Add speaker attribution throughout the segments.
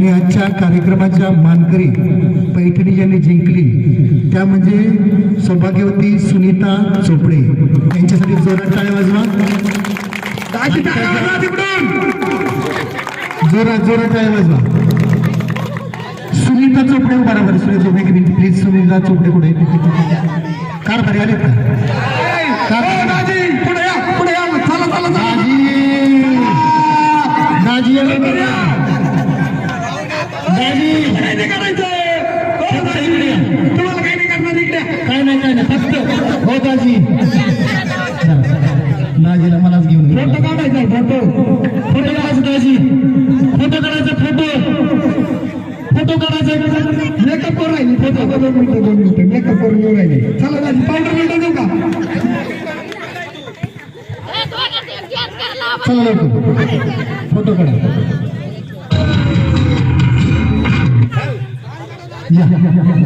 Speaker 1: आणि आजच्या कार्यक्रमाच्या मानकरी पैठणी ज्यांनी जिंकली त्या म्हणजे सौभाग्यवती सुनीता चोपडे. यांच्यासाठी जोरात टाळ्या वाजवा. जोरात जोरात टाळ्या वाजवा. सुनीता चोपडे बरोबर सुनीता चोपडे प्लीज सुनीता चोपडे कुठे कार भारी आले का?
Speaker 2: काय नाही दाजी, तुम्हाला काही नाही करणार इकडे.
Speaker 1: काय नाही काय नाही. फक्त हो दाजी दाजीला मलाच घेऊन.
Speaker 2: फोटो काढायचा फोटो.
Speaker 1: फोटो काढायचा दाजी फोटो काढायचा फोटो. फोटो काढायचा.
Speaker 2: मेकअप करून राहिली. फोटो दोन मिनिटं दोन मिनिटं. मेकअप करून येऊन राहिली. चला दाजी पावडर मिनिटं देऊ का?
Speaker 1: चला फोटो काढा. या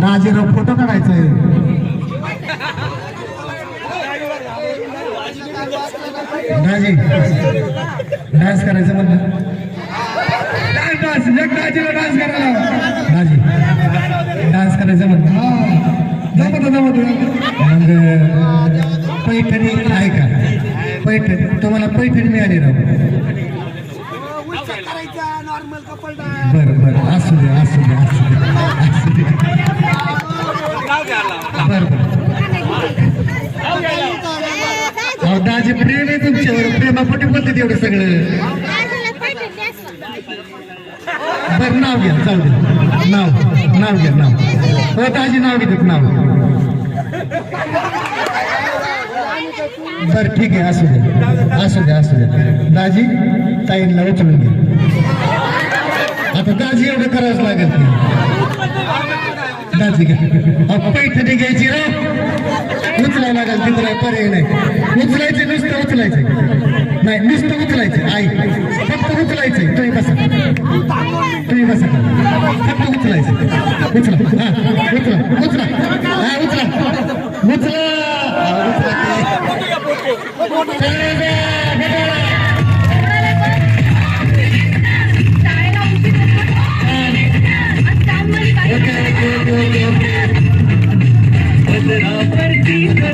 Speaker 1: दाजीराव फोटो काढायचा दाजी डान्स करायचं म्हणलं.
Speaker 2: डान्स डान्स एक डान्स करायला.
Speaker 1: दाजी डान्स करायचं म्हणलं.
Speaker 2: जमत जमत.
Speaker 1: मग पैठणी आहे का? पैठणी तुम्हाला पैठणी मिळाली राव. बरं बरं असू दे असू दे असू दे असू दे बरं बरं अहो दाजी प्रेम आहे तुमच्यावर. प्रेमापोटी बोलते तेवढं सगळं. बरं नाव घ्या चालू दे. नाव नाव घ्या नाव. हो दाजी नाव घेतात नाव. बरं ठीक आहे असू द्या असू द्या असू द्या दाजी ताईंना उचलून घ्या. आता दाजी एवढं करावंच लागेल की. दाजी घ्या. पैठणी घ्यायची रे उचलायला लागेल तिकडे पर्याय नाही. उचलायचे नुसतं उचलायचं. नाही नुसतं उचलायचं. आई फक्त उचलायचंय तुम्ही बसा. तुम्ही बसा. फक्त उचलायचं. उचला. हा उचला. उचला. हा उचला. उचला. उचला ते.